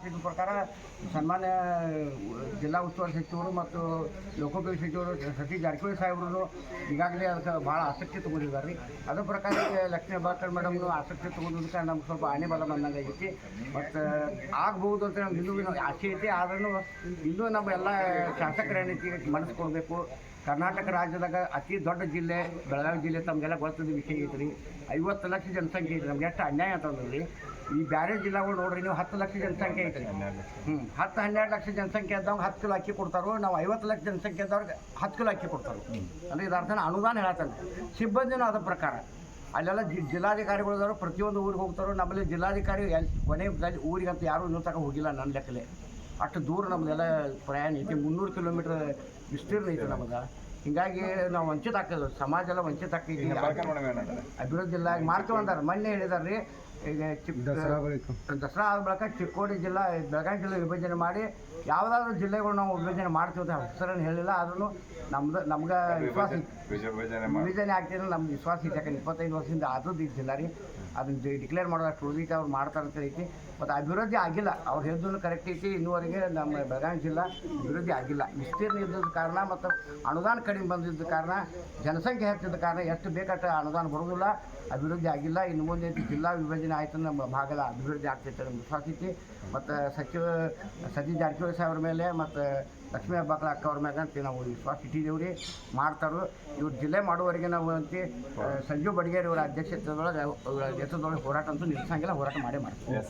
ಇದ್ದ ಪ್ರಕಾರ ಸನ್ಮಾನ್ಯ ಜಿಲ್ಲಾ ಉಸ್ತುವಾರಿ ಸಚಿವರು ಮತ್ತು ಲೋಕೋಪಯೋಗಿ ಸಚಿವರು ಸತೀಶ್ ಜಾರಕಿಹೊಳಿ ಸಾಹೇಬ್ರು ಈಗಾಗಲೇ ಅದಕ್ಕೆ ಭಾಳ ಆಸಕ್ತಿ ತೊಗೊಂಡಿದ್ದಾರೆ ರೀ ಅದ್ರ ಪ್ರಕಾರ ಲಕ್ಷ್ಮೀ ಬಾಕರ್ ಮೇಡಮ್ನು ಆಸಕ್ತಿ ತೊಗೊಂಡಿದ್ದಕ್ಕೆ ನಮ್ಗೆ ಸ್ವಲ್ಪ ಆನೆ ಬಲ ಬಂದಂಗೆ ಐತಿ ಮತ್ತು ಆಗ್ಬೋದು ಅಂತ ನಮ್ಗೆ ಇನ್ನೂ ಆಸೆ ಐತಿ ಆದ್ರೂ ಇನ್ನೂ ನಮ್ಮ ಎಲ್ಲ ಶಾಸಕರ ಏನೈತಿ ಮನಸ್ಸು ಕರ್ನಾಟಕ ರಾಜ್ಯದಾಗ ಅತಿ ದೊಡ್ಡ ಜಿಲ್ಲೆ, ಬೆಳಗಾವಿ ಜಿಲ್ಲೆ ತಮಗೆಲ್ಲ ಗೊತ್ತಿದ್ದ ವಿಷಯ ಐತ್ರಿ ಐವತ್ತು ಲಕ್ಷ ಜನಸಂಖ್ಯೆ ಐತೆ, ನಮ್ಗೆ ಎಷ್ಟು ಅನ್ಯಾಯ ಅಂತಂದ್ರಿ ಈ ಬೇರೆ ಜಿಲ್ಲೆಗಳು ನೋಡ್ರಿ, ನೀವು ಹತ್ತು ಲಕ್ಷ ಜನಸಂಖ್ಯೆ ಐತ್ರಿ ಹ್ಞೂ ಹತ್ತು ಹನ್ನೆರಡು ಲಕ್ಷ ಜನಸಂಖ್ಯೆ ಇದ್ದವ್ಗೆ ಹತ್ತು ಕಿಲೋ ಅಕ್ಕಿ ಕೊಡ್ತಾರೋ, ನಾವು ಐವತ್ತು ಲಕ್ಷ ಜನಸಂಖ್ಯೆ ಇದ್ದವ್ರಿಗೆ ಹತ್ತು ಕಿಲೋ ಅಕ್ಕಿ ಕೊಡ್ತಾರೆ. ಅಂದರೆ ಇದ್ರ ಅನುದಾನ ಹೇಳತ್ತಾನೆ ಸಿಬ್ಬಂದಿನೂ ಅದ ಪ್ರಕಾರ. ಅಲ್ಲೆಲ್ಲ ಜಿ ಜಿಲ್ಲಾಧಿಕಾರಿಗಳಿದವರು ಪ್ರತಿಯೊಂದು ಊರಿಗೆ ಹೋಗ್ತಾರೋ, ನಮ್ಮಲ್ಲಿ ಜಿಲ್ಲಾಧಿಕಾರಿ ಎಲ್ಲಿ ಕೊನೆ ಊರಿಗೆ ಅಂತ ಯಾರೂ ಇನ್ನೂ ತನಕ ಹೋಗಿಲ್ಲ ನನ್ನ ಲೆಕ್ಕಲೆ ಅಷ್ಟು ದೂರ ನಮ್ಮದೆಲ್ಲ ಪ್ರಯಾಣ ಐತಿ, ಮುನ್ನೂರು ಕಿಲೋಮೀಟ್ರ್ ವಿಸ್ತೀರ್ಣ ಐತಿ ನಮಗೆ ಹಿಂಗಾಗಿ ನಾವು ವಂಚಿತ ಹಾಕಿದ್ವಿ ಸಮಾಜ ಎಲ್ಲ ವಂಚಿತ ಆಗ್ತೈತಿ ಅಭಿವೃದ್ಧಿ ಇಲ್ಲ ಮಾಡ್ತೀವಿ ಅಂದಾರೆ ಮೊನ್ನೆ ಹೇಳಿದಾರೆ ರೀ ಈಗ ಚಿಕ್ಕ ದಸರಾ ಬಳಿಕ. ದಸರಾ ಆದ ಬಳಿಕ ಚಿಕ್ಕೋಡಿ ಜಿಲ್ಲಾ ಬೆಳಗಾವಿ ಜಿಲ್ಲೆ ವಿಭಜನೆ ಮಾಡಿ ಯಾವುದಾದ್ರೂ ಜಿಲ್ಲೆಗಳು ನಾವು ವಿಭಜನೆ ಮಾಡ್ತೀವಿ ಅಂತ ಹೆಸರನ್ನು ಹೇಳಿಲ್ಲ ಆದ್ರೂ ನಮ್ದು ನಮ್ಗೆ ವಿಶ್ವಾಸ. ವಿಭಜನೆ ಆಗ್ತಿದ್ರೆ ನಮ್ಗೆ ವಿಶ್ವಾಸ ಇತ್ತು ಯಾಕಂದ್ರೆ ಇಪ್ಪತ್ತೈದು ವರ್ಷದಿಂದ ಆದದ್ದು ಇದ್ದಿಲ್ಲ ರೀ. ಅದನ್ನ ಡಿಕ್ಲೇರ್ ಮಾಡೋದಷ್ಟು ಉಳಿದೈತೆ ಅವ್ರು ಮಾಡ್ತಾರೆ ಅಂತ ಐತಿ. ಮತ್ತು ಅಭಿವೃದ್ಧಿ ಆಗಿಲ್ಲ. ಅವ್ರು ಹೇಳಿದ್ರು ಕರೆಕ್ಟ್ ಐತಿ. ಇನ್ನುವರೆಗೆ ನಮ್ಮ ಬೆಳಗಾವಿ ಜಿಲ್ಲಾ ಅಭಿವೃದ್ಧಿ ಆಗಿಲ್ಲ. ವಿಸ್ತೀರ್ಣ ಇದ್ದ ಕಾರಣ ಮತ್ತು ಅನುದಾನ ಕಡಿಮೆ ಬಂದಿದ್ದ ಕಾರಣ ಜನಸಂಖ್ಯೆ ಹೆಚ್ಚಿದ್ದ ಕಾರಣ ಎಷ್ಟು ಬೇಕಷ್ಟು ಅನುದಾನ ಬರೋದಿಲ್ಲ ಅಭಿವೃದ್ಧಿ ಆಗಿಲ್ಲ. ಇನ್ನು ಮುಂದೆ ಜಿಲ್ಲಾ ವಿಭಜನೆ ಆಯ್ತು ನಮ್ಮ ಭಾಗದ ಅಭಿವೃದ್ಧಿ ಆಗ್ತೈತೆ ನಮ್ಗೆ ವಿಶ್ವಾಸ ಐತಿ ಮತ್ತು ಸಚಿವ ಸತೀಶ್ ಜಾರಕಿಹೊಳಿ ಸಾಹೇಬ್ರ ಮೇಲೆ ಮತ್ತು ಲಕ್ಷ್ಮೀ ಹೆಬ್ಬಾಕಳ ಅಕ್ಕ ಅವ್ರ ಮೇಲೆ ಅಂತ ನಾವು ವಿಶ್ವಾಸ ಇಟ್ಟಿದ್ದೇವೆ ರೀ ಮಾಡ್ತಾರೋ ಇವ್ರು ಜಿಲ್ಲೆ ಮಾಡುವವರೆಗೆ ನಾವು ಅಂತ ಸಂಜು ಸಂಜೀವ್ ಬಡಿಗೇರಿ ಅವರ ಅಧ್ಯಕ್ಷತೆಯೊಳಗೆ ಅವ್ರ ನೇತೃತ್ವದೊಳಗೆ ಹೋರಾಟ ಅಂತೂ ನಿಲ್ಲಿಸಂಗಿಲ್ಲ ಹೋರಾಟ ಮಾಡೇ ಮಾಡ್ತೀವಿ.